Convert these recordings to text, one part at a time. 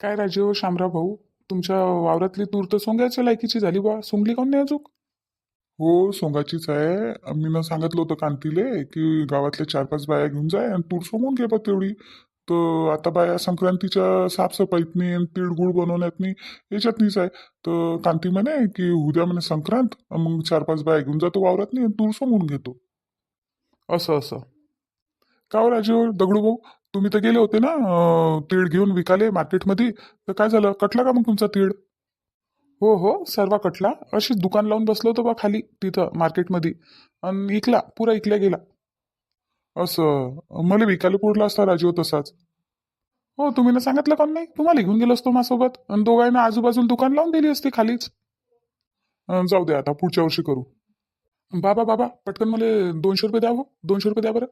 काय राजीव शामराव भाऊ? तुमच्या वावरातली तूर तर सोंग्याच्या लायकीची झाली बा. सोंगली काऊन नाही अजून? हो सोंगाचीच आहे. मी ना सांगितलं होतं कांतीले की गावातल्या चार पाच बाया घेऊन जाय आणि तूर सोंगून घे बा तेवढी. तर आता बाया संक्रांतीच्या साफसफाईतनी आणि तिळगुळ बनवण्यातनी याच्यातनीच आहे. तर कांती म्हणे की उद्या म्हणे संक्रांत मग चार पाच बाया घेऊन जातो वावरातनी आणि तूर सोंगून घेतो. असं असं. का हो राजीव दगडू भाऊ? तुम्ही तर गेले होते ना अं, तीळ घेऊन विकाले मार्केटमध्ये. तर काय झालं? कटला का मग तुमचा तीळ? हो हो सर्व कटला. अशीच दुकान लावून बसलो होतो बा खाली तिथं मार्केटमध्ये. आणि इकला पुरा इकल्या गेला. असं मला विकायला पुरला असता राजीव तसाच. हो तुम्ही ना सांगितलं का नाही? तुम्हाला घेऊन गेलो असतो माझ्यासोबत. आणि दोघांना आजूबाजूला दुकान लावून दिली असती खालीच. अं, जाऊ दे आता पुढच्या वर्षी करू. बाबा बाबा पटकन मला दोनशे रुपये द्या हो. दोनशे रुपये द्या बरं.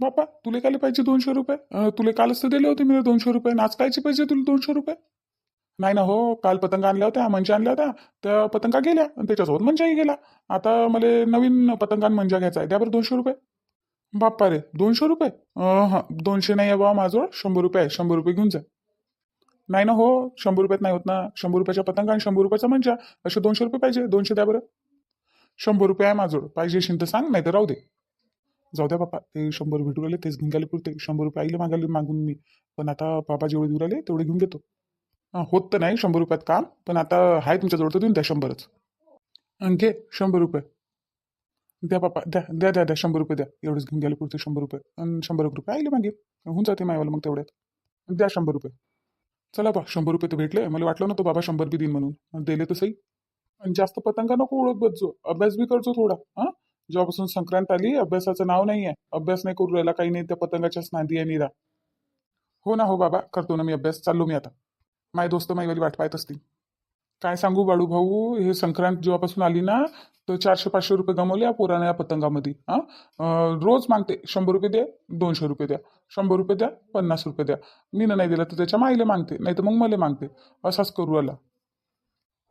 बापा तुले कायले पाहिजे दोनशे रुपये? तुले कालच तर दिले होते मी दोनशे रुपये. नाच कायचे पाहिजे तुला दोनशे रुपये? नाही ना हो काल पतंग आणल्या होत्या मंजा आणल्या होत्या. त्या पतंगा गेल्या आणि त्याच्यासोबत मंजाही गेला. आता मला नवीन पतंगान मंजा घ्यायचा आहे. त्यावर दोनशे रुपये. बाप्पा रे दोनशे रुपये? हां दोनशे नाही आहे बाबा माझं. शंभर रुपये आहे. शंभर रुपये घेऊन जा. नाही ना हो शंभर रुपयात नाही होत ना. शंभर रुपयाच्या पतंग आणि शंभर रुपयाचा मंजा. असे दोनशे रुपये पाहिजे. दोनशे द्या बरं. शंभर रुपये आहे माझं. पाहिजे असेल तर सांग नाही तर राहू दे. जाऊ द्या बाप्पा ते शंभर भेटू राहिले तेच घेऊन गेले पुरते. शंभर रुपये आईले मागायला मागून मी. पण आता बाबा जेवढे देऊ राहिले तेवढे घेऊन घेतो. होत तर नाही शंभर रुपयात काम पण आता आहे तुमच्याजवळ तर देऊन द्या शंभरच. घे शंभर रुपये. द्या बाप्पा द्या द्या द्या द्या शंभर रुपये द्या. एवढेच घेऊन गेले पुरते शंभर रुपये. आणि शंभर एक रुपये आईले मागे. होऊन जाते मायवाला मग तेवढ्यात. द्या शंभर रुपये. चला बा शंभर रुपये तर भेटले. मला वाटलं नव्हतं बाबा शंभर बी देईन म्हणून. दिले तर सही. आणि जास्त पतंगा नको ओळख बदजो अभ्यास बी करजो थोडा हां? जेव्हापासून संक्रांत आली अभ्यासाचं नाव नाही आहे अभ्यास नाही करू राहिला काही नाही त्या पतंगाच्याच नांदी आहे निरा. हो ना हो बाबा करतो ना मी अभ्यास चाललो मी आता. माझे दोस्त माईवाली वाट पाहत असतील. काय सांगू बाळू भाऊ हे संक्रांत जेव्हापासून आली ना तर चारशे पाचशे रुपये गमवले या पोराने या पतंगामध्ये. हां? रोज मागते. शंभर रुपये द्या दोनशे रुपये द्या. शंभर रुपये द्या पन्नास रुपये द्या. मी नाही दिलं तर त्याच्या माईले मागते नाही तर मग मला मागते. असाच करू आला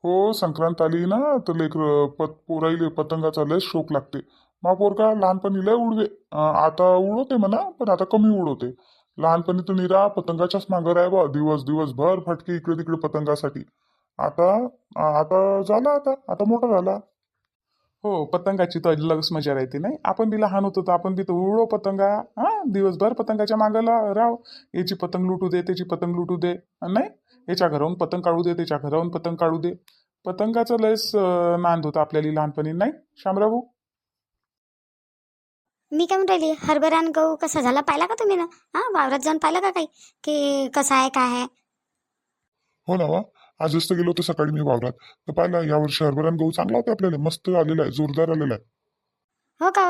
हो संक्रांत आली ना तर लेकर पत पोराईले पतंगाचा लय शोक लागते. मा पोरका लहानपणी लय उडवे. आता उडवते म्हणा पण आता कमी उडवते. लहानपणी तर निरा पतंगाच्याच मागं आहे बा दिवस दिवसभर फटके इकडे तिकडे पतंगासाठी. आता आता झाला आता आता मोठा झाला. हो पतंगाची तर अलगच मजा राहते नाही. आपण बी लहान होतो तर आपण बी तर उडो पतंगा. हा दिवसभर पतंगाच्या मागाला राव याची पतंग लुटू दे त्याची पतंग लुटू दे. नाही? याच्या घराहून पतंग काढू दे त्याच्या घराहून पतंग काढू दे. पतंगाचं लयच नांद होता आपल्याला लहानपणी नाही? शामराव? मी काय म्हणून राहिली? हरभरा आणि गहू कसा झाला? पाहिला का तुम्ही ना? हा वावरात जाऊन पाहिलं का काही? की कसा आहे काय आहे? हो ना वा. आजच तर गेलो होतो सकाळी मी वावरात. तर पाहिला यावर्षी हरभरा आणि गहू चांगला होता आपल्याला. मस्त आलेला आहे जोरदार आलेला आहे. हो का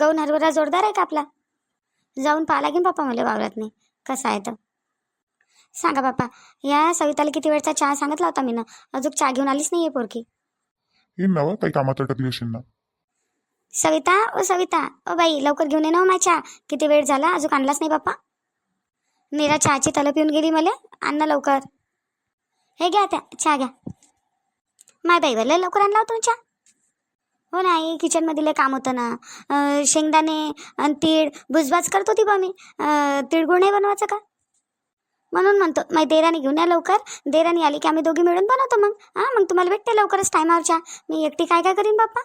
गहू हरभरा जोरदार आहे का आपला. जाऊन पाहा लागेल बाप्पा मला वावरात नाही कसा आहे तर सांगा बाप्पा या सविताला किती वेळचा चहा सांगितला होता मी ना अजून चहा घेऊन आलीच नाही आहे पोरकी येईन ना वा काही कामात अटकली असेल ना. सविता ओ सविता ओ बाई लवकर घेऊन ये ना हो माझा चहा. किती वेळ झाला अजून आणलाच नाही बाप्पा. नीरा चहाची तलप येऊन गेली मला आण ना लवकर. हे घ्या त्या चहा घ्या. माय बाई लय लवकर आणला होता चहा. हो नाही किचनमध्ये लय काम होतं ना. अं, शेंगदाणे आणि तीळ भुजभाज करत होती बा मी. अं, तिळगुळ नाही बनवायचं का? म्हणून म्हणतो मग देराने घेऊन या लवकर. देरानी आली की आम्ही दोघी मिळून बनवतो मग. हां मग तुम्हाला भेटते लवकरच टायमावरच्या. मी एकटी काय काय करीन बाप्पा?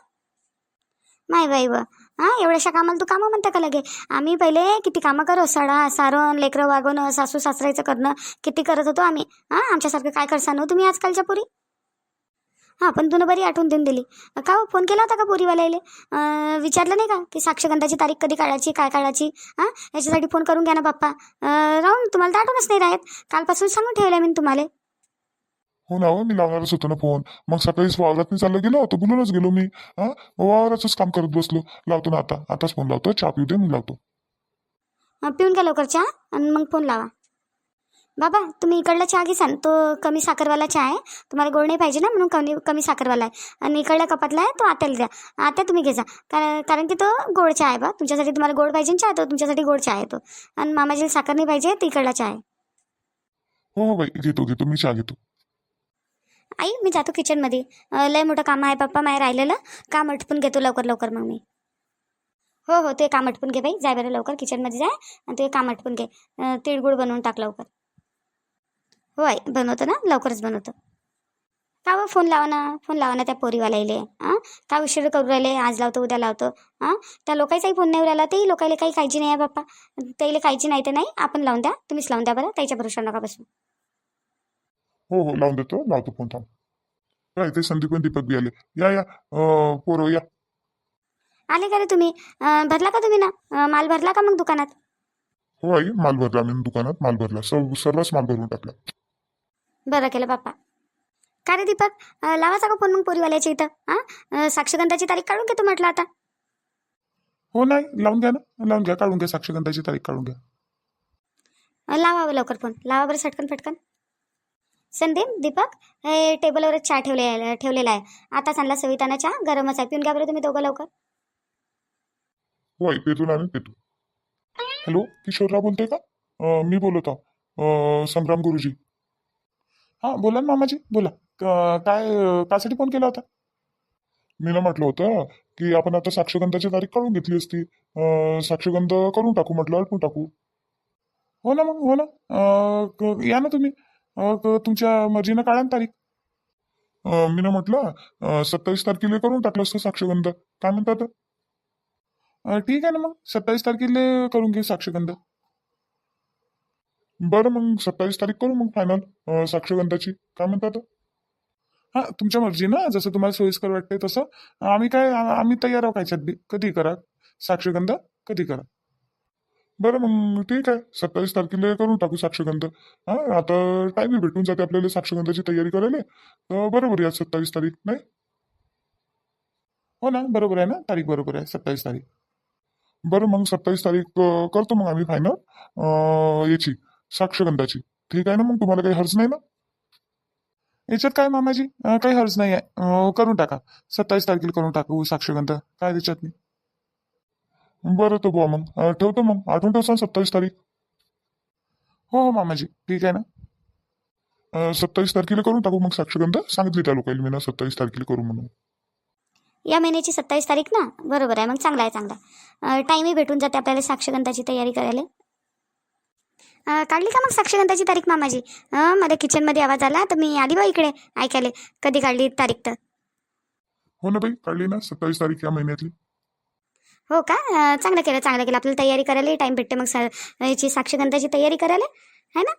माय बाई व हां एवढ्याशा कामाला तू कामं म्हणता का लगे? आम्ही पहिले किती कामं करो? सडा सारण लेकरं वागवणं सासू सासऱ्याचं करणं किती करत होतो आम्ही? हां आमच्यासारखं काय करसान हो तुम्ही आजकालच्या पुरी? हां पण तुनं बरी आठवण देऊन दिली. का हो फोन केला होता का पुरीवाल्याले? विचारलं नाही का की साक्षगंधाची तारीख कधी काढायची काय काढायची? हां याच्यासाठी फोन करून घ्या ना बाप्पा. राहून तुम्हाला तर आठवणच नाही राहत. कालपासून सांगून ठेवलं मी तुम्हाला. हो ना हो मी लावणारच होतो ना फोन. मग सकाळीच वावरात मी चाललं गेलो? होतो बोलूनच गेलो मी. हा वावराचंच काम करत बसलो. लावतो ना आता. आताच फोन लावतो. चहा पिऊ दे मग लावतो. पिऊन घ्या लवकर चहा आणि मग फोन लावा. बाबा तुम्ही इकडला चहा घेसान तो कमी साखरवाला चहा आहे. तुम्हाला गोड नाही पाहिजे ना म्हणून कमी कमी साखरवाला आहे. आणि इकडल्या कपातला आहे तो आत्याला द्या. आत्या तुम्ही घे जा. कारण कारण की तो गोड चहा आहे बा. तुमच्यासाठी तुम्हाला गोड पाहिजे ना चहा तो तुमच्यासाठी गोड चहा आहे तो. आणि मामाजीला साखर नाही पाहिजे तर इकडला चहा आहे. हो हो बाई. घेतो घेतो. मी चहा घेतो. आई मी जातो किचनमध्ये अं, लय मोठं काम आहे पप्पा माय राहिलेलं. काम अटपून घेतो लवकर लवकर मग मी. हो हो ते काम अटपून घे बाई. जाय बरं लवकर किचनमध्ये जाय. आणि ते काम अटपून घे. अं, तिळगुळ बनवून टाक लवकर. हो आई बनवतो ना? लवकरच बनवतो. का फोन लावा ना फोन लावा ना त्या पोरीवाल्याले हां का उशीर करू राहिले आज लावतो उद्या लावतो हां त्या लोकांचाही फोन नाही राहिला तेही लोकांना काही काळजी नाही आहे बाप्पा. त्याला काळजी नाही तर नाही आपण लावून द्या तुम्हीच लावून द्या बरं त्याच्या भरोशा नका बसू. हो हो लावून देतो लावतो फोन थांब. काय ते संदीप आणि दीपक बी आले. या या पोरं या. आले का रे तुम्ही? अं, भरला का तुम्ही ना? अं, माल भरला का मग दुकानात? हो आई माल भरला आम्ही दुकानात माल भरला. सर्व सर्वच माल भरून टाकला. बरं केलं बाप्पा. का रे दीपक? अं, लावायचा का फोन मग पोरीवाल्याच्या इथं. हां साक्षगंधाची तारीख काढून घेतो म्हटलं आता. हो नाही लावून घ्या ना. लावून घ्या काढून घ्या साक्षगंधाची तारीख काढून घ्या. अं, लावा लवकर फोन. लावा बरं सटकन फटकन. संदीप दीपक हे टेबलवरच चहा ठेवले ठेवलेला आहे. आता चांगला सविताना चहा गरमच आहे. पिऊन घ्या बरं तुम्ही दोघं लवकर. हो आई पेतो ना आम्ही पेतो हॅलो किशोरराव बोलतोय का? अं, मी बोलत आहो. अं, संग्राम गुरुजी. हां बोला ना मामाजी बोला. काय कासाठी फोन केला होता? मी ना म्हटलं होतं की आपण आता साक्षगंधाची तारीख काढून घेतली असती. साक्षगंध करून टाकू म्हटलं अडकून टाकू. हो ना मग हो ना. या ना तुम्ही. क- तुमच्या मर्जीनं काढा ना तारीख. मी ना म्हटलं सत्तावीस तारखेला करून टाकलं असतं साक्षगंध. काय म्हणतात ठीक आहे ना मग. सत्तावीस तारखेला करून घे साक्षगंध. बरं मग सत्तावीस तारीख करू मग फायनल साक्षगंधाची काय म्हणतात हां तुमच्या मर्जी ना जसं तुम्हाला सोयीस्कर वाटते तसं. आम्ही काय आम्ही तयार आहोत कायच्यात बी कधी करा साक्षगंध? कधी करा बरं मग ठीक आहे. सत्तावीस तारखेला करून टाकू साक्षगंध. हां आता टाईमही भेटून जाते आपल्याला साक्षगंधाची तयारी करायला. तर बरोबर आहे सत्तावीस तारीख नाही? हो ना बरोबर आहे ना? तारीख बरोबर आहे सत्तावीस तारीख. बरं मग सत्तावीस तारीख करतो मग आम्ही फायनल याची. साक्षगंधाची ठीक आहे ना मग? तुम्हाला काही हर्ज नाही ना? याच्यात काय मामाजी? काही हर्ज नाही आहे. करून टाका. सत्तावीस तारखेला करून टाकू. साक्षगंध काय त्याच्यात नाही? बरं तो बुवा मग. ठेवतो मग. आठवण ठेवसान सत्तावीस तारीख? हो हो मामाजी. ठीक आहे ना? सत्तावीस तारखेला करून टाकू मग साक्षगंध सांगितली त्या लोकांनी मी ना सत्तावीस तारखेला करू म्हणून. या महिन्याची सत्तावीस तारीख ना? बरोबर आहे. मग चांगला आहे चांगला. टाईमही भेटून जाते आपल्याला साक्षगंधाची तयारी करायला. काढली का मग साक्षगंधाची तारीख मामाजी? मला किचनमध्ये आवाज आला तर मी आली बा इकडे. ऐकायला. कधी काढली तारीख तर? हो ना बाई काढली ना सत्तावीस तारीख या महिन्यातली. हो का? चांगलं केलं चांगलं केलं. आपल्याला तयारी करायला टाईम भेटते मग याची साक्षगंधाची तयारी करायला. है ना?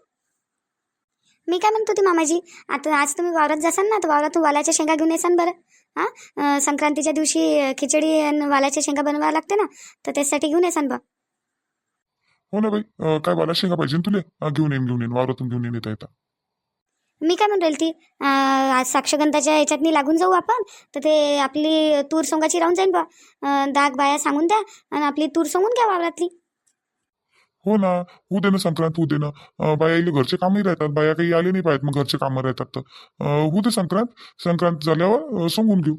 मी काय म्हणतो ती मामाजी? आता आज तुम्ही वावरात जासाल ना तर वावरातून वालाच्या शेंगा घेऊन येसान बरं. हां? संक्रांतीच्या दिवशी खिचडी आणि वालाच्या शेंगा बनवावं लागते ना तर त्यासाठी घेऊन येसान बा. हो ना बाई. अं, काय बाला शेंगा पाहिजे ना तुले? अं, घेऊन येईन घेऊन येईन. वावरातून घेऊन येईन येता येता. मी काय म्हणून राहील ती? अं, आज साक्षगंधाच्या याच्यातनी लागून जाऊ आपण? तर ते आपली तूर सोंगाची राहून जाईन बा. अं, दाग बाया सांगून द्या आणि आपली तूर सोंगून घ्या वावरातली. हो ना. होऊ दे ना संक्रांत होऊ दे ना. अं, बाया इले घरचे कामही राहतात. बाया काही आले नाही पाहिजेत मग घरचे कामं राहतात तर. अं, होऊ दे संक्रांत. संक्रांत झाल्यावर अं, सांगून घेऊ.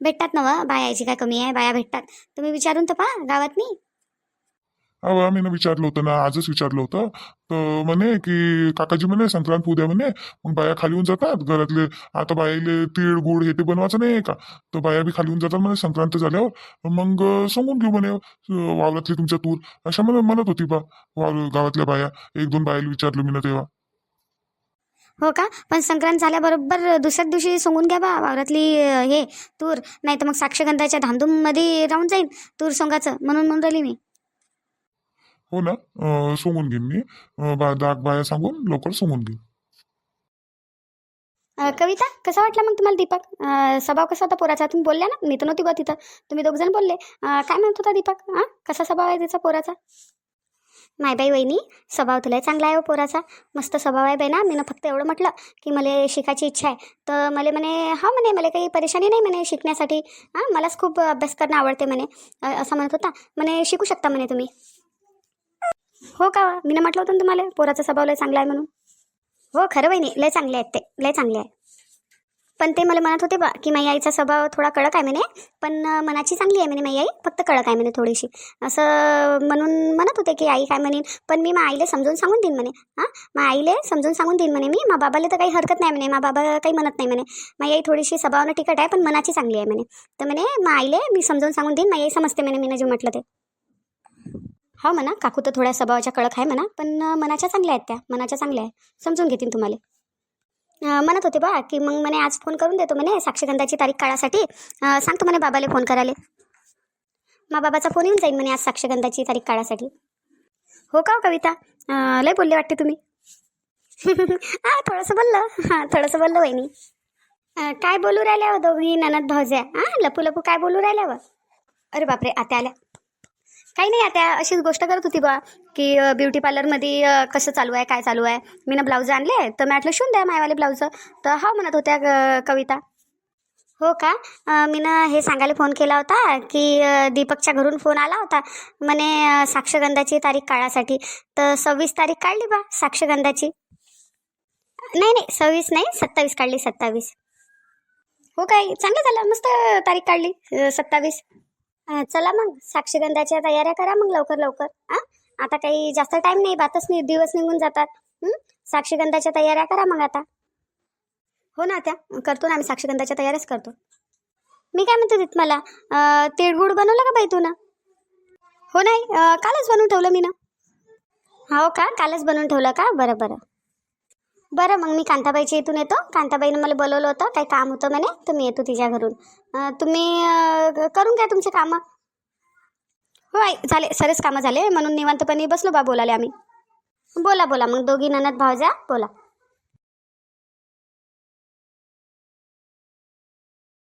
भेटतात ना व? बायाची काय कमी आहे? बाया भेटतात. तुम्ही विचारून तर पहा गावात मी अहो आम्ही ना विचारलं होतं ना आजच विचारलं होतं. तर म्हणे की काकाजी म्हणे संक्रांत होऊ द्या म्हणे मग बाया खाली होऊन जातात घरातले. आता बायाले तीळ गुड हे ते बनवायचं नाही का? तर बाया बी खाली होऊन जातात म्हणे संक्रांत झाल्यावर. मग सांगून घेऊ म्हणे वावरातली तुमच्या तूर. अशा म्हणे म्हणत होती बा वावर गावातल्या बाया. एक दोन बायाला विचारलं मी ना तेव्हा. हो का? पण संक्रांत झाल्याबरोबर दुसऱ्याच दिवशी सोंगून घ्या बा वावरातली हे तूर. नाही तर मग साक्षगंधाच्या धामधूममध्ये राहून जाईल तूर सोंगाचं म्हणून म्हणून राहिली मी. हो ना? सोंगून घेईन मी. बा दाग बाया सांगून लवकर सोंगून घेईन. कविता कसा वाटला मग तुम्हाला दीपक? स्वभाव कसा होता पोराचा? तुम्ही बोलल्या ना? मी तर नव्हती बा तिथं तुम्ही दोघ जण बोलले. काय म्हणत होता दीपक? हां कसा स्वभाव आहे त्याचा पोराचा? मायबाई वहिनी स्वभाव तुला चांगला आहे हो पोराचा. मस्त स्वभाव आहे बाई ना? मी फक्त एवढं म्हटलं की मला शिकायची इच्छा आहे. तर मला म्हणे हा म्हणे मला काही परेशानी नाही म्हणे शिकण्यासाठी. हां मलाच खूप अभ्यास करणं आवडते म्हणे. असं म्हणत होता. म्हणे शिकू शकता म्हणे तुम्ही? हो का? मी म्हटलं होतं ना तुम्हाला पोराचा स्वभाव लय चांगला आहे म्हणून. हो खरं वहिनी लय चांगले आहेत ते लय चांगले आहे. पण ते मला म्हणत होते बा की माझ्या आईचा स्वभाव थोडा कडक आहे म्हणे पण मनाची चांगली आहे म्हणे माझी आई फक्त कडक आहे म्हणे थोडीशी. असं म्हणून म्हणत होते की आई काय म्हणेन पण मी मा आईला समजून सांगून देईन म्हणे हां? मा आईले समजून सांगून देईन म्हणे मी मा बाबाला तर काही हरकत नाही म्हणे मा बाबा काही म्हणत नाही म्हणे. माझी आई थोडीशी स्वभावानं तिकट आहे पण मनाची चांगली आहे म्हणे. तर म्हणे मा आईले मी समजून सांगून देईन माझी आई समजते म्हणे मी जे म्हटलं ते. हो म्हणा काकू तर थोड्या स्वभावाच्या कळक आहे म्हणा पण मनाच्या चांगल्या आहेत त्या. मनाच्या चांगल्या आहे समजून घेतील तुम्हाला. म्हणत होते बा की मग म्हणे आज फोन करून देतो म्हणे साक्षगंधाची तारीख काढासाठी. सांगतो म्हणे बाबाले फोन करायला. मा बाबाचा फोन येऊन जाईल म्हणे आज साक्षगंधाची तारीख काढासाठी. हो का हो कविता? लय बोलले वाटते तुम्ही. हा थोडंसं बोललं. हां थोडंसं बोललं वहिनी. काय बोलू राहिल्या हो दोघी ननद भाऊज्या? हां लपू लपू काय बोलू राहिल्या व अरे बापरे आत्या आल्या. काही नाही आता अशीच गोष्ट करत होती बा की ब्युटी पार्लरमध्ये कसं चालू आहे काय चालू आहे. मी ना ब्लाऊज आणले तर मी म्हटलं शिवून द्या मायवाले ब्लाऊज तर हा म्हणत होत्या कविता. हो का? मी ना हे सांगायला फोन केला होता की दीपकच्या घरून फोन आला होता. म्हणे साक्षगंधाची तारीख काढासाठी तर सव्वीस तारीख काढली बा साक्षगंधाची. नाही नाही सव्वीस नाही सत्तावीस काढली सत्तावीस. हो काय चांगलं झालं मस्त तारीख काढली सत्तावीस. चला मग. साक्षगंधाच्या तयाऱ्या करा मग लवकर लवकर. हां? आता काही जास्त टाईम नाही बातच नाही दिवस निघून जातात. साक्षीगंधाच्या साक्षगंधाच्या तयाऱ्या करा मग आता. हो ना त्या करतो ना आम्ही साक्षगंधाच्या तयाऱ्याच करतो. मी काय म्हणते होते मला? तिळगुळ बनवलं का बाई तू ना? हो नाही कालच बनवून ठेवलं मी ना. हो का? कालच बनवून ठेवलं का? बरं बरं. बरं मग मी कांताबाईच्या इथून येतो. कांताबाईनं मला बोलवलं होतं काही काम होतं म्हणे तर मी येतो तिच्या घरून. तुम्ही करून घ्या तुमचे कामं. हो आई झाले सरेच कामं झाले. म्हणून निवांतपणे बसलो बा बोलाले आम्ही. बोला बोला मग दोघी ननद भावजा बोला.